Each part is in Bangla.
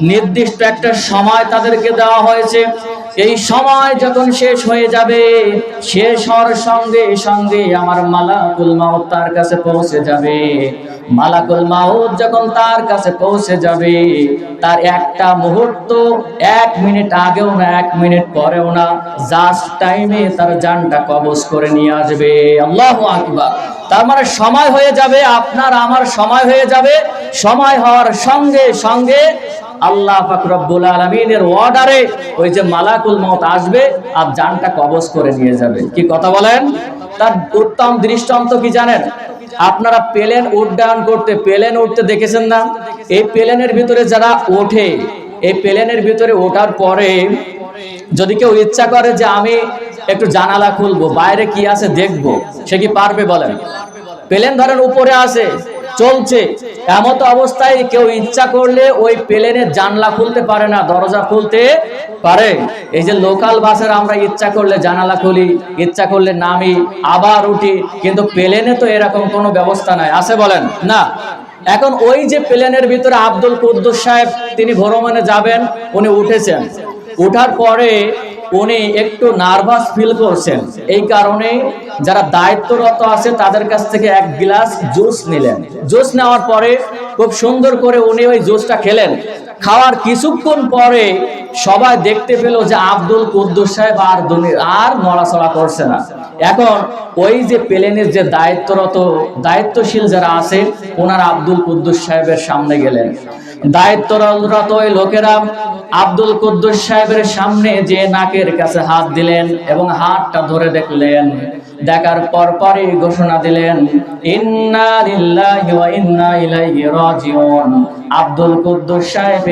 নির্দিষ্ট একটা সময় তাদেরকে দেওয়া হয়েছে। এই সময় যখন শেষ হয়ে যাবে, শেষ হওয়ার সঙ্গে সঙ্গে আমার মালাকুল মাউত তার কাছে পৌঁছে যাবে। মালাকুল মাউত যখন তার কাছে পৌঁছে যাবে, তার একটা মুহূর্ত এক মিনিট আগেও না, এক মিনিট পরেও না জাস্ট টাইমে তার জানটা কবজ করে নিয়ে আসবে। আল্লাহ আকবার। তার মানে সময় হয়ে যাবে, আপনার আমার সময় হয়ে যাবে। সময় হওয়ার সঙ্গে সঙ্গে আল্লাহ পাক রব্বুল আলামিনের অর্ডারে ওই যে মালাকুল মত আসবে আর জানটা কবজ করে নিয়ে যাবে। কি কথা বলেন? তার উত্তম দৃষ্টান্ত কি জানেন? আপনারা প্লেন উড্ডয়ন করতে, প্লেন উঠতে দেখেছেন না? এই প্লেনের ভিতরে যারা ওঠে, এই প্লেনের ভিতরে ওঠার পরে যদি কেউ ইচ্ছা করে যে আমি একটু জানালা খুলবো, বাইরে কি আছে দেখব, সে কি পারবে বলেন? প্লেন ধরেন উপরে আছে চলছে। এমত অবস্থায় কেউ ইচ্ছা করলে ওই প্লেনের জানলা খুলতে পারে না, দরজা খুলতে পারে। এই যে লোকাল বাসের আমরা ইচ্ছা করলে জানালা খুলি, ইচ্ছা করলে নামি, আবার উঠি, কিন্তু প্লেনে তো এরকম কোনো ব্যবস্থা নাই। আছে বলেন? না। এখন ওই যে প্লেনের ভিতরে আব্দুল কুদ্দুস সাহেব, তিনি ভ্রমণে যাবেন, উনি উঠেছেন। উঠার পরে উনি একটু নার্ভাস ফিল করছেন। এই কারণে যারা দায়িত্বরত আছে, তাদের কাছ থেকে এক গ্লাস জুস নিলেন। জুস নেওয়ার পরে খুব সুন্দর করে উনি ওই জুসটা খেলেন। খাওয়ার কিছুক্ষণ পরে সবাই দেখতে পেল যে আব্দুল কুদ্দুস সাহেব আর আর নড়াচড়া করছে না। এখন ওই যে প্লেনের যে দায়িত্বরত, দায়িত্বশীল যারা আছে ওনারা আব্দুল কুদ্দুস সাহেবের সামনে গেলেন। দায়িত্বরত ওই লোকেরা আব্দুল কুদ্দুস সাহেবের সামনে যে নাকের কাছে হাত দিলেন এবং হাতটা ধরে দেখলেন। দেখার পর পরই ঘোষণা দিলেন আব্দুল কুদ্দুস সাহেব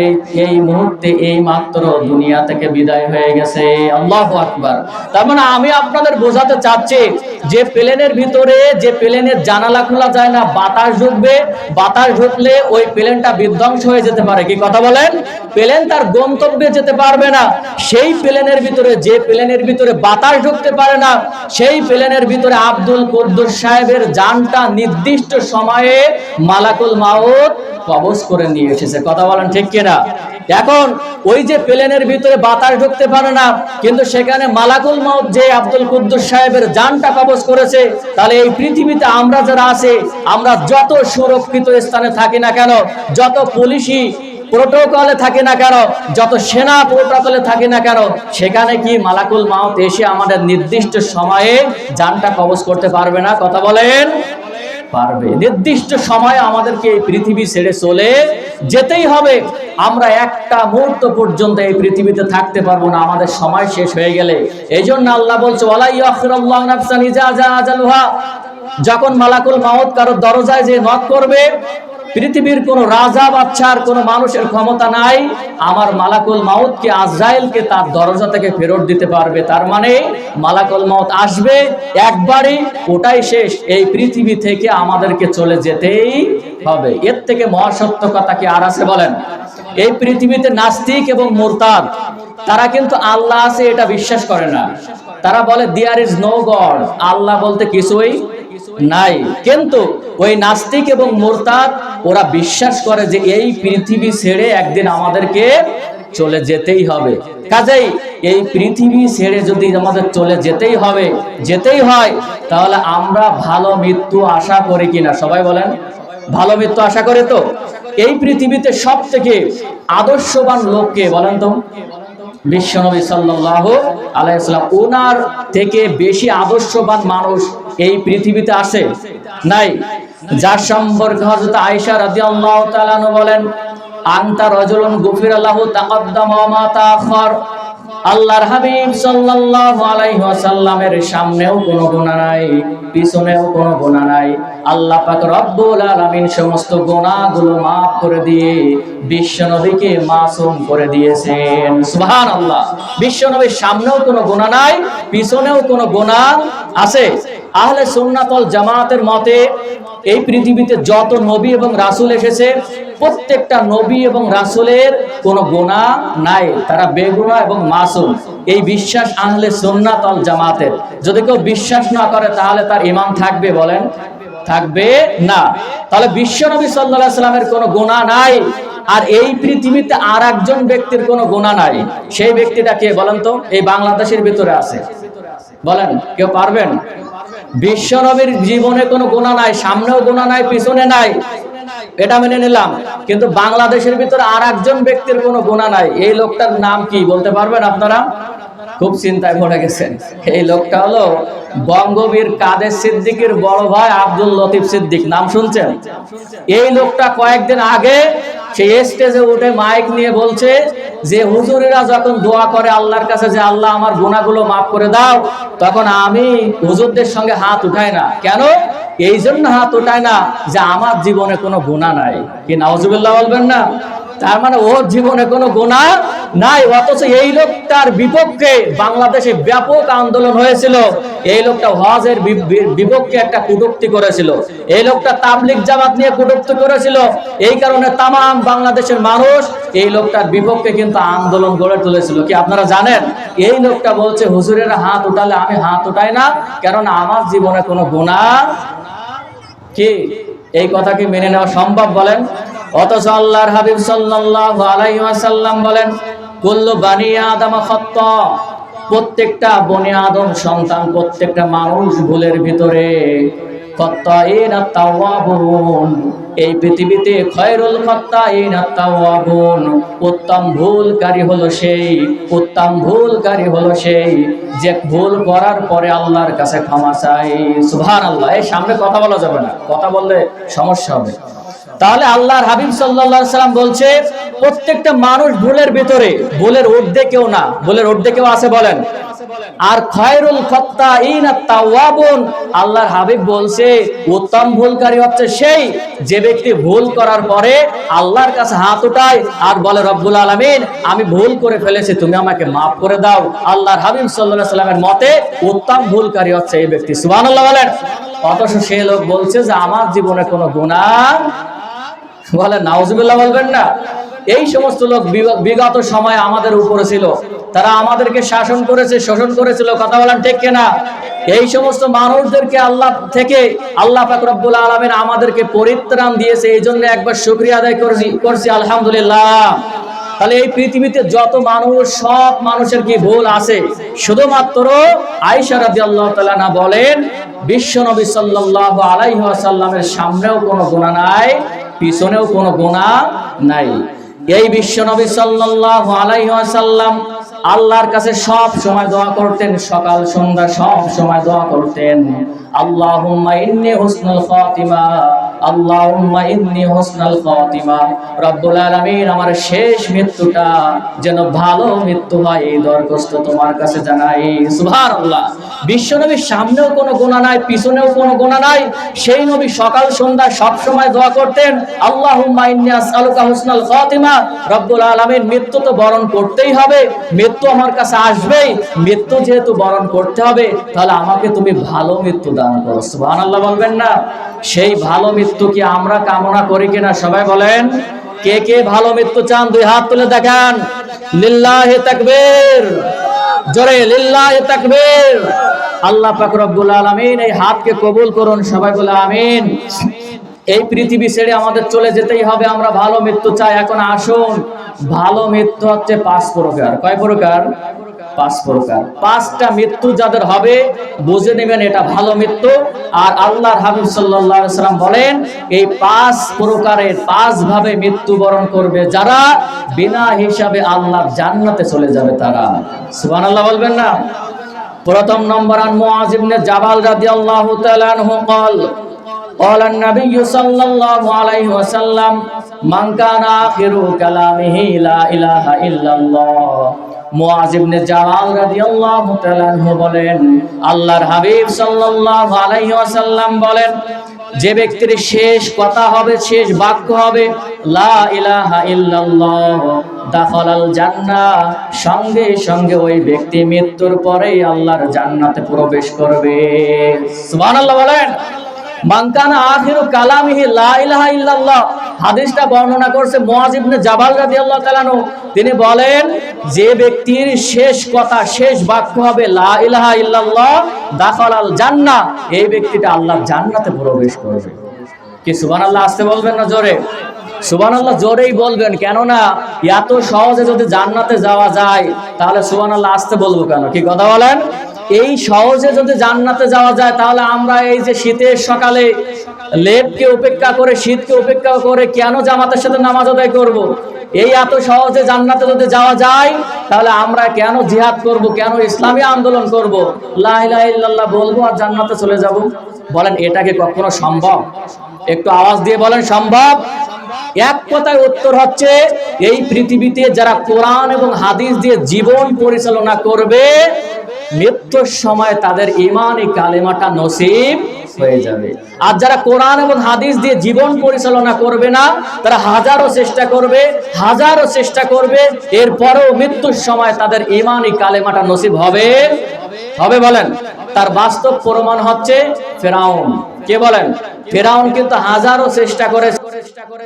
এই মুহূর্তে এই মাত্র দুনিয়া থেকে বিদায় হয়ে গেছে। আল্লাহু আকবার। তার মানে আমি আপনাদের বোঝাতে চাচ্ছি, যে প্লেনের ভিতরে, যে প্লেনের জানালা খোলা যায় না, বাতাস ঢুকবে, বাতাস ঢুকলে ওই প্লেনটা বিধ্বংস হয়ে যেতে পারে। কি কথা বলেন? প্লেন তার গন্তব্যে যেতে পারবে না। সেই প্লেনের ভিতরে, যে প্লেনের ভিতরে বাতাস ঢুকতে পারে না, সেই প্লেনের ভিতরে আব্দুল কুদ্দুস সাহেবের যানটা নির্দিষ্ট সময়ে মালাকুল মাউত কবজ করে নিয়ে এসেছে। কথা বলেন ঠিক কিনা? এখন ওই যে প্লেনের ভিতরে বাতাস ঢুকতে পারে না, কিন্তু সেখানে মালাকুল মাউত যে আব্দুল কুদ্দুস সাহেবের যানটা কবজ করেছে, তাহলে এই পৃথিবীতে আমরা যারা আছে, আমরা যত সুরক্ষিত স্থানে থাকি না কেন, যত পুলিশি প্রোটোকলে থাকে না কেন, যত সেনা প্রোটোকলে থাকে না কেন, সেখানে কি মালাকুল মাউত এসে আমাদের নির্দিষ্ট সময়ে যানটা কবজ করতে পারবে না? কথা বলেন। পারবে। নির্দিষ্ট সময় আমাদেরকে এই পৃথিবী ছেড়ে চলে যেতেই হবে। আমরা একটা মুহূর্ত পর্যন্ত এই পৃথিবীতে থাকতে পারব না। আমাদের সময় শেষ হয়ে গেলে। এই জন্য আল্লাহ বলছে যখন মালাকুল মাহত কারও দরজায় যে নক করবে পৃথিবীর কোন রাজা বাচ্চার কোন মানুষের ক্ষমতা নাই। আমার মালাকুল মাউতকে, আজরাইলকে তার দরজা থেকে ফেরত দিতে পারবে। তার মানে মালাকুল মাউত আসবে একবারই, ওটাই শেষ। এই পৃথিবী থেকে আমাদেরকে চলে যেতেই হবে। এর থেকে মহাসত্য কথা কি আর আছে বলেন। এই পৃথিবীতে নাস্তিক এবং মোরতাদ, তারা কিন্তু আল্লাহ আছে, এটা বিশ্বাস করে না। তারা বলে দিয়ার ইজ নো গড আল্লাহ বলতে কিছুই নাই। কিন্তু ওই নাস্তিক এবং মোরতাদ, ওরা বিশ্বাস করে যে এই পৃথিবী ছেড়ে একদিন আমাদেরকে চলে যেতেই হবে। কাজেই এই পৃথিবী ছেড়ে যদি আমাদের চলে যেতেই হবে, যেতেই হয়, তাহলে আমরা ভালো মৃত্যু আশা করি কিনা? সবাই বলেন, ভালো মৃত্যু আশা করে তো? এই পৃথিবীতে সব থেকে আদর্শবান লোককে বলেন তো? বিশ্বনবী সাল্লাহ আলাইসাল্লাম ওনার থেকে বেশি আদর্শবান মানুষ এই পৃথিবীতে আছে? নাই। যার সম্পর্কে হজরত আয়েশা রাজি আল্লাহ বলেন, আন্তা রাজুলুন গফির আল্লাহ তাকদ্দাম মাতা তাআখার আল্লাহর হাবিব সাল্লাল্লাহু আলাইহি ওয়াসাল্লামের সামনেও কোনো গুনাহ নাই, পিছনেও কোনো গুনাহ নাই। আল্লাহ পাক রব্বুল আলামিন সমস্ত গুনাহগুলো maaf করে দিয়ে বিশ্ব নবীকে মাসুম করে দিয়েছেন। সুবহানাল্লাহ। বিশ্ব নবীর সামনেও কোনো গুনাহ নাই, পিছনেও কোনো গুনাহ আছে। আহলে সুন্নাতল জামাতের মতে, এই পৃথিবীতে যত নবী এবং রাসুল এসেছে, প্রত্যেকটা নবী এবং রাসুলের কোনো গোনা নাই। তারা বেগুনাহ এবং মাসুম। এই বিশ্বাস আহলে সুন্নাতল জামাতের। যদি কেউ বিশ্বাস না করে, তাহলে তার ইমান থাকবে বলেন? থাকবে না। তাহলে বিশ্বনবী সাল্লাল্লাহু সাল্লামের কোনো গোনা নাই। আর এই পৃথিবীতে আর একজন ব্যক্তির কোনো গোনা নাই। সেই ব্যক্তিটা কে বলেন তো? এই বাংলাদেশের ভিতরে আছে। বলেন, কেউ পারবেন? বিশ্বনবীর জীবনে কোনো গুণা নাই, সামনেও গুণা নাই, পিছনে নাই। এটা মেনে নিলাম। কিন্তু বাংলাদেশের ভিতরে আর একজন ব্যক্তির কোনো গুণা নাই। এই লোকটার নাম কি বলতে পারবেন আপনারা? খুব চিন্তায় পড়ে গেছেন। এই লোকটা হলো বঙ্গবীর কাদের সিদ্দিকের বড় ভাই আব্দুল লতিফ সিদ্দিক। নাম শুনছেন? এই লোকটা কয়েকদিন আগে সেই স্টেজে উঠে মাইক নিয়ে বলছে যে হুজুরেরা যখন দোয়া করে আল্লাহর কাছে যে আল্লাহ আমার গুণাগুলো মাফ করে দাও, তখন আমি হুজুরদের সঙ্গে হাত উঠাই না। কেন? এই জন্য হাত উঠায় না যে আমার জীবনে কোনো গুণা নাই। কি নাওজুবিল্লাহ বলবেন না? তার মানে ওর জীবনে কোনো গুণা নাই, অথচ এই লোকটার বিপক্ষে বাংলাদেশে ব্যাপক আন্দোলন হয়েছিল। এই লোকটা হজের বিপক্ষে একটা কটূক্তি করেছিল। এই লোকটা তাবলিক জামাত নিয়ে কটূক্তি করেছিল। এই কারণে তাম বাংলাদেশের মানুষ এই লোকটার বিপক্ষে কিন্তু আন্দোলন গড়ে তুলেছিল। কি আপনারা জানেন? এই লোকটা বলছে, হুজুরের হাত উঠালে আমি হাত উঠাই না কারণ আমার জীবনে কোনো গুণা কি? এই কথা কি মেনে নেওয়া সম্ভব বলেন? অথচ আল্লাহর হাবিব সাল্লাল্লাহু আলাইহি ওয়াসাল্লাম বলেন, কুল্লু বানি আদম খাত্তা। প্রত্যেকটা বনি আদম সন্তান, প্রত্যেকটা মানুষ ভুলের ভিতরে। এই পৃথিবীতে খয়রুল উত্তম ভুলকারী হলো সেই, উত্তম ভুলকারী হলো সেই যে ভুল করার পরে আল্লাহর কাছে ক্ষমা চাই সুবহানাল্লাহ, এই সামনে কথা বলা যাবে না, কথা বললে সমস্যা হবে। তাহলে আল্লাহর হাবিব আলাইহি সাল্লাম বলছে, প্রত্যেকটা মানুষ ভুলের ভিতরে, ভুলের ঊর্ধ্বে কেউ না, ভুলের ঊর্ধ্বে কেউ আছে বলেন। আর খয়রুল তাওয়াবুন আল্লাহর হাবিব বলছে, উত্তম ভুলকারী হচ্ছে সেই যে ব্যক্তি ভুল করার পরে আল্লাহর কাছে হাত উঠায় আর বলে, রব্বুল আলামিন, আমি ভুল করে ফেলেছি, তুমি আমাকে মাফ করে দাও। আল্লাহর হাবিব আলাইহি সাল্লামের মতে উত্তম ভুলকারী হচ্ছে এই ব্যক্তি। সুবহানাল্লাহ বলেন। অথচ সে লোক বলছে যে, আমার জীবনে কোনো গুনাহ বলে, নাউজুবিল্লাহ বলবেন না। এই সমস্ত লোক বিগ- বিগত সময়ে আমাদের উপরে ছিল। তারা আমাদেরকে শাসন করেছে, শোষণ করেছিল, কথা বলেন ঠিক কিনা? এই সমস্ত মানুষদেরকে আল্লাহ থেকে আল্লাহ পাক রব্বুল আলামিন আমাদেরকে পরিত্রাণ দিয়েছে। এই জন্য একবার শুকরিয়া আদায় করছি করছি, আলহামদুলিল্লাহ। তাহলে এই পৃথিবীতে যত মানুষ, সব মানুষের কি ভুল আছে? শুধুমাত্র আয়েশা রাদিয়াল্লাহু তাআলা না বলেন বিশ্ব নবী সাল্লাল্লাহু আলাইহি ওয়াসাল্লামের সামনেও কোনো গুনাহ নাই। পিছনেও কোনো গুনাহ নাই। এই বিশ্ব নবী আলাইহি ওয়াসাল্লাম আল্লাহর কাছে সব সময় দোয়া করতেন, সকাল, সন্ধ্যা সব সময় দোয়া করতেন। আল্লাহুম্মা ইন্নী হুসনুল খাতিমা, আল্লাহুম্মা ইন্নী হুসনুল খাতিমা। রব্বুল আলামিন আমার শেষ মৃত্যুটা যেন ভালো মৃত্যু হয় এই দরখাস্ত তোমার কাছে জানাই। সুবহানাল্লাহ। বিশ্বনবীর সামনেও কোনো গুনাহ নাই, পিছনেও কোনো গুনাহ নাই। সেই নবী সকাল সন্ধ্যা সব সময় দোয়া করতেন, আল্লাহুম্মা ইন্নী আসআলুকা হুসনাল খাতিমা। রব্বুল আলামিন মৃত্যু তো বরণ করতেই হবে, মৃত্যু আমার কাছে আসবেই। মৃত্যু যেহেতু বরণ করতে হবে, তাহলে আমাকে তুমি ভালো মৃত্যু দান করো। সুবহানাল্লাহ বলবেন না, সেই ভালো মৃত্যু কি আমরা কামনা করি কিনা সবাই বলেন? কে কে ভালো মৃত্যু চান, দুই হাত তুলে দেখান। লিল্লাহি তাকবীর। জোরে, লিল্লাহি তাকবীর। আল্লাহ পাক রব্বুল আলামিন এই হাতকে কবুল করুন, সবাই বলে আমিন। এই পৃথিবী ছেড়ে আমাদের চলে যেতেই হবে, আমরা ভালো মৃত্যু চাই। এখন আসুন, ভালো মৃত্যু হচ্ছে পাঁচ প্রকার। কয় প্রকার? পাঁচ প্রকার পাঁচটা মৃত্যু যাদের হবে বুঝে নেবেন এটা ভালো মৃত্যু আর আল্লাহর হাবিব সাল্লাল্লাহু আলাইহি সাল্লাম বলেন এই পাঁচ প্রকারের পাঁচ ভাবে মৃত্যুবরণ করবে যারা বিনা হিসাবে আল্লাহর জান্নাতে চলে যাবে তারা সুবহানাল্লাহ বলবেন না প্রথম নম্বর আন মুআজ ইবনে জাবাল রাদিয়াল্লাহু তাআলা আনহু قال قال النبي صلى الله عليه وسلم من كان آخر كلامه لا إله إلا الله বলেন, আল্লাহর হাবিব আলাইহি ওয়াসাল্লাম বলেন, যে ব্যক্তির শেষ কথা হবে, শেষ বাক্য হবে, লা সঙ্গে সঙ্গে ওই ব্যক্তি মৃত্যুর পরেই আল্লাহর জান্নাতে প্রবেশ করবে। বলেন। মানকানা আখিরু কালামিহি লা ইলাহা ইল্লাল্লাহ। হাদিসটা বর্ণনা করছে মুয়াজ ইবনে জাবাল রাদিয়াল্লাহু তাআলা তিনি বলেন, যে ব্যক্তির শেষ কথা, শেষ বাক্য হবে লা ইলাহা ইল্লাল্লাহ দাখালাল জান্নাহ। এই ব্যক্তিটা আল্লাহর জান্নাতে প্রবেশ করবে। কি সুবহানাল্লাহ আসতে বলবেন না জোরে? সুবহানাল্লাহ জোরেই বলবেন, কেননা এত সহজে যদি জান্নাতে যাওয়া যায়, তাহলে সুবহানাল্লাহ আসতে বলব কেন? কি কথা বলেন? এই সহজে যদি জান্নাতে যাওয়া যায়, তাহলে আমরা এই যে শীতের সকালে লেপকে উপেক্ষা করে, শীতকে উপেক্ষা করে কেন জামাতের সাথে নামাজ আদায় করব। এই এত সহজে জান্নাতে যদি যাওয়া যায়, তাহলে আমরা কেন জিহাদ করব? কেন ইসলামী আন্দোলন করব? লা ইলাহা ইল্লাল্লাহ বলব আর জান্নাতে চলে যাব। বলেন এটাকে কখনো সম্ভব? একটু আওয়াজ দিয়ে বলেন, সম্ভব? এক কথায় উত্তর হচ্ছে, এই পৃথিবীতে যারা কোরআন এবং হাদিস দিয়ে জীবন পরিচালনা করবে মৃত্যুর সময় তাদের ইমানই কালেমাটা নসিব হয়ে যাবে। আর যারা কোরআন এবং হাদিস দিয়ে জীবন পরিচালনা করবে না, তারা হাজারো চেষ্টা করবে, হাজারো চেষ্টা করবে, এরপরেও মৃত্যুর সময় তাদের ইমানই কালেমাটা নসিব হবে। হবে বলেন। তার বাস্তব প্রমাণ হচ্ছে ফেরাউন। কে বলেন? ফেরাউন কিন্তু হাজারো চেষ্টা করে চেষ্টা করে